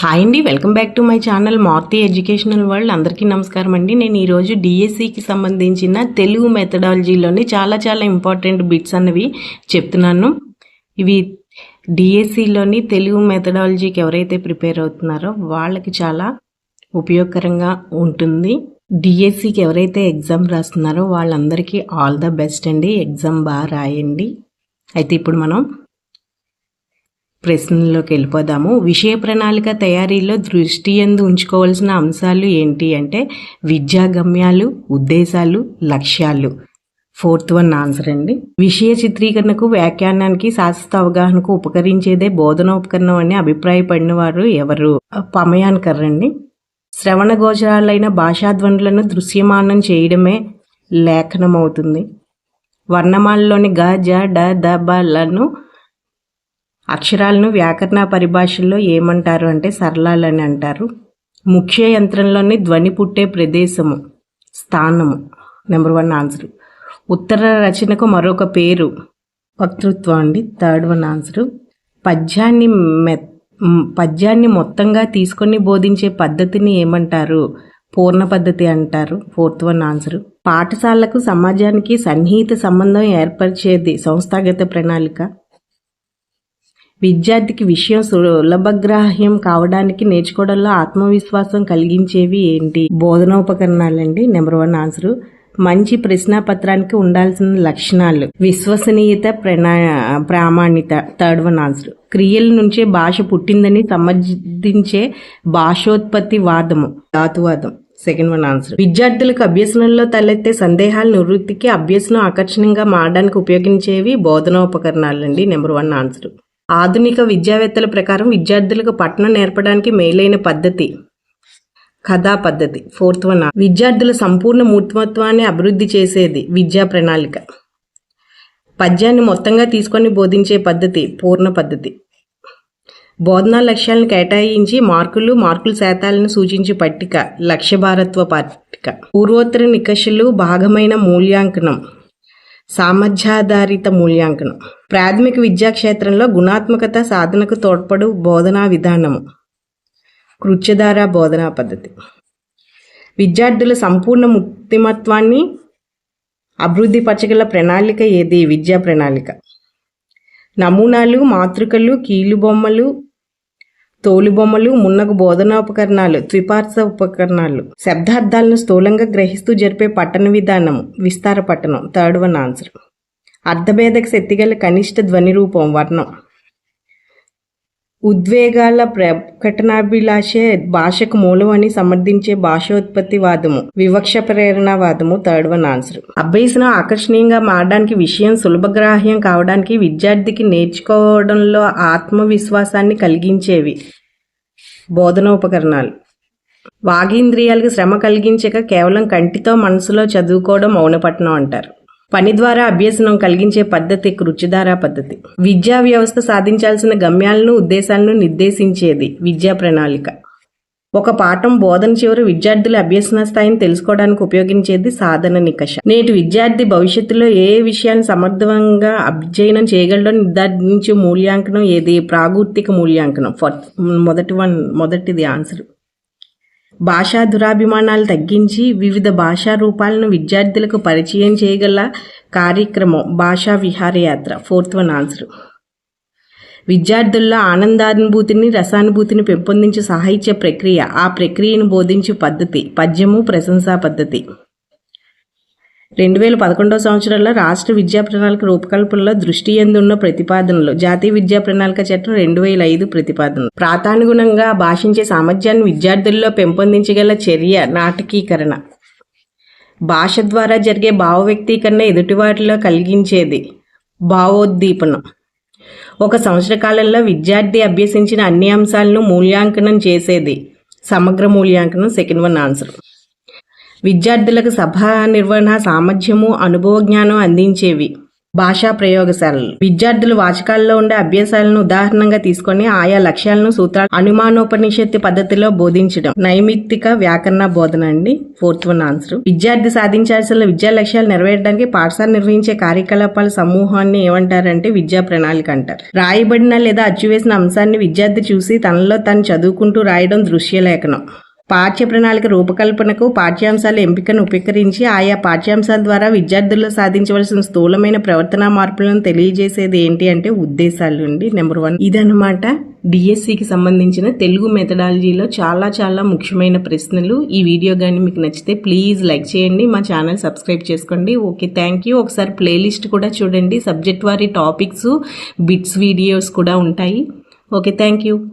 Hi అండి welcome back to my channel Marthi educational world అందరికీ నమస్కారం అండి. నేను ఈరోజు డిఎస్సికి సంబంధించిన తెలుగు మెథడాలజీలోని చాలా చాలా ఇంపార్టెంట్ బిట్స్ అన్నవి చెప్తున్నాను. ఇవి డిఎస్సిలోని తెలుగు మెథడాలజీకి ఎవరైతే ప్రిపేర్ అవుతున్నారో వాళ్ళకి చాలా ఉపయోగకరంగా ఉంటుంది. డిఎస్సికి ఎవరైతే ఎగ్జామ్ రాస్తున్నారో వాళ్ళందరికీ ఆల్ ద బెస్ట్ అండి. ఎగ్జామ్ బాగా రాయండి. అయితే ఇప్పుడు మనం ప్రశ్నల్లోకి వెళ్ళిపోదాము. విషయ ప్రణాళిక తయారీలో దృష్టి ఎందు ఉంచుకోవాల్సిన అంశాలు ఏంటి అంటే విద్యా గమ్యాలు ఉద్దేశాలు లక్ష్యాలు. ఫోర్త్ వన్ ఆన్సర్ అండి. విషయ చిత్రీకరణకు వ్యాఖ్యానానికి శాశ్వత అవగాహనకు ఉపకరించేదే బోధన ఉపకరణం అని అభిప్రాయపడిన వారు ఎవరు? పమయాన్కర్ అండి. శ్రవణ గోచరాలైన భాషాధ్వనులను దృశ్యమానం చేయడమే లేఖనం అవుతుంది వర్ణమాలలోని గ జ డ ద అక్షరాలను వ్యాకరణ పరిభాషల్లో ఏమంటారు అంటే సరళాలని అంటారు. ముఖ్య యంత్రంలోని ధ్వని పుట్టే ప్రదేశము స్థానము. నెంబర్ వన్ ఆన్సర్ ఉత్తర రచనకు మరొక పేరు వక్తృత్వం అండి. థర్డ్ వన్ ఆన్సర్ పద్యాన్ని మె పద్యాన్ని మొత్తంగా తీసుకొని బోధించే పద్ధతిని ఏమంటారు? పూర్ణ పద్ధతి అంటారు. ఫోర్త్ వన్ ఆన్సర్ పాఠశాలకు సమాజానికి సన్నిహిత సంబంధం ఏర్పరిచేది సంస్థాగత ప్రణాళిక. విద్యార్థికి విషయం సులభగ్రాహ్యం కావడానికి నేర్చుకోవడంలో ఆత్మవిశ్వాసం కలిగించేవి ఏంటి? బోధనోపకరణాలండి నెంబర్ వన్ ఆన్సర్. మంచి ప్రశ్నాపత్రానికి ఉండాల్సిన లక్షణాలు. విశ్వసనీయత ప్రణా ప్రామాణిత థర్డ్ వన్ ఆన్సర్. క్రియల నుంచే భాష పుట్టిందని సమర్థించే భాషోత్పత్తి వాదము. ధాతువాదం సెకండ్ వన్ ఆన్సర్. విద్యార్థులకు అభ్యసనంలో తలెత్తే సందేహాల నివృత్తికి అభ్యసనం ఆకర్షణీయంగా మారడానికి ఉపయోగించేవి బోధనోపకరణాలండి నెంబర్ వన్ ఆన్సర్. ఆధునిక విద్యావేత్తల ప్రకారం విద్యార్థులకు పట్టణం నేర్పడానికి మేలైన పద్ధతి కథా పద్ధతి ఫోర్త్ వన్ విద్యార్థుల సంపూర్ణ మూర్తిమత్వాన్ని అభివృద్ధి చేసేది విద్యా ప్రణాళిక. పద్యాన్ని మొత్తంగా తీసుకొని బోధించే పద్ధతి పూర్ణ పద్ధతి. బోధనా లక్ష్యాలను కేటాయించి మార్కులు మార్కుల శాతాలను సూచించే పట్టిక లక్ష్య భారత్వ పట్టిక. పూర్వోత్తర నికషులు భాగమైన మూల్యాంకనం. సామర్థ్యాధారిత మూల్యాంకనం. ప్రాథమిక విద్యా క్షేత్రంలో గుణాత్మకత సాధనకు తోడ్పడు బోధనా విధానము. కృత్యధార బోధనా పద్ధతి. విద్యార్థుల సంపూర్ణ ముక్తిమత్వాన్ని అభివృద్ధి పరచగల ప్రణాళిక ఏది? విద్యా ప్రణాళిక. నమూనాలు మాతృకలు కీలుబొమ్మలు తోలుబొమ్మలు మున్నగు బోధనోపకరణాలు త్రిపార్శ ఉపకరణాలు. శబ్దార్థాలను స్థూలంగా గ్రహిస్తూ జరిపే పట్టణ విధానం విస్తార పట్టణం థర్డ్ వన్ ఆన్సర్ అర్ధభేదక శక్తిగల కనిష్ట ధ్వని రూపం వర్ణం. ఉద్వేగాల ప్రకటనాభిలాషే భాషకు మూలం అని సమర్థించే భాషోత్పత్తి వాదము వివక్ష ప్రేరణ వాదము థర్డ్ వన్ ఆన్సర్ అభ్యసనం ఆకర్షణీయంగా మారడానికి విషయం సులభగ్రాహ్యం కావడానికి విద్యార్థికి నేర్చుకోవడంలో ఆత్మవిశ్వాసాన్ని కలిగించేవి. బోధన ఉపకరణాలు. వాగీంద్రియాలకు శ్రమ కలిగించక కేవలం కంటితో మనసులో చదువుకోవడం మౌనపట్నం అంటారు. పని ద్వారా అభ్యసనం కలిగించే పద్ధతి కృత్యధారా పద్ధతి. విద్యా వ్యవస్థ సాధించాల్సిన గమ్యాలను ఉద్దేశాలను నిర్దేశించేది విద్యా ప్రణాళిక. ఒక పాఠం బోధన చివరి విద్యార్థుల అభ్యసన స్థాయిని తెలుసుకోవడానికి ఉపయోగించేది సాధన నికష. నేటి విద్యార్థి భవిష్యత్తులో ఏ విషయాన్ని సమర్థవంగా అధ్యయనం చేయగలడో నిర్ధారించే మూల్యాంకనం ఏది? ప్రాగూర్తిక మూల్యాంకనం. ఫస్ట్ మొదటి వన్ మొదటిది ఆన్సర్. భాషా దురాభిమానాలు తగ్గించి వివిధ భాషా రూపాలను విద్యార్థులకు పరిచయం చేయగల కార్యక్రమం భాషా విహారయాత్ర ఫోర్త్ వన్ ఆన్సర్. విద్యార్థుల్లో ఆనందానుభూతిని రసానుభూతిని పెంపొందించే సాహిత్య ప్రక్రియ ఆ ప్రక్రియను బోధించే పద్ధతి పద్యము ప్రశంసా పద్ధతి. రెండు వేల పదకొండవ సంవత్సరంలో రాష్ట్ర విద్యా ప్రణాళిక రూపకల్పనలో దృష్టి ఎందున్న ప్రతిపాదనలు జాతీయ విద్యా ప్రణాళిక చట్టం రెండు వేల ఐదు ప్రతిపాదనలు. ప్రాతానుగుణంగా భాషించే సామర్థ్యాన్ని విద్యార్థుల్లో పెంపొందించగల చర్య నాటకీకరణ. భాష ద్వారా జరిగే భావ వ్యక్తీకరణ ఎదుటివాటిలో కలిగించేది భావోద్దీపనం. ఒక సంవత్సర కాలంలో విద్యార్థి అభ్యసించిన అన్ని అంశాలను మూల్యాంకనం చేసేది సమగ్ర మూల్యాంకనం సెకండ్ వన్ ఆన్సర్. విద్యార్థులకు సభా నిర్వహణ సామర్థ్యము అనుభవ జ్ఞానం అందించేవి. భాషా ప్రయోగశాలలు. విద్యార్థులు వాచకాల్లో ఉండే అభ్యాసాలను ఉదాహరణగా తీసుకొని ఆయా లక్ష్యాలను సూత్రాలు అనుమానోపనిషత్తు పద్ధతిలో బోధించడం. నైమిత్తిక వ్యాకరణ బోధన అండి. Fourth one answer. విద్యార్థి సాధించాల్సిన విద్యా లక్ష్యాలు నెరవేర్చడానికి పాఠశాల నిర్వహించే కార్యకలాపాల సమూహాన్ని ఏమంటారంటే విద్యా ప్రణాళిక అంటారు. రాయబడిన లేదా అచ్చివేసిన అంశాన్ని విద్యార్థి చూసి తనలో తను చదువుకుంటూ రాయడం దృశ్యలేఖనం. పాఠ్య ప్రణాళిక రూపకల్పనకు పాఠ్యాంశాల ఎంపికను ఉపకరించి ఆయా పాఠ్యాంశాల ద్వారా విద్యార్థుల్లో సాధించవలసిన స్థూలమైన ప్రవర్తన మార్పులను తెలియజేసేది ఏంటి అంటే ఉద్దేశాలు అండి. నెంబర్ వన్ ఇదనమాట డిఎస్సికి సంబంధించిన తెలుగు మెథడాలజీలో చాలా చాలా ముఖ్యమైన ప్రశ్నలు. ఈ వీడియో కానీ మీకు నచ్చితే ప్లీజ్ లైక్ చేయండి. మా ఛానల్ సబ్స్క్రైబ్ చేసుకోండి. Okay thank you. ఒకసారి ప్లేలిస్ట్ కూడా చూడండి. సబ్జెక్ట్ వారి టాపిక్స్ బిట్స్ వీడియోస్ కూడా ఉంటాయి. Okay thank you.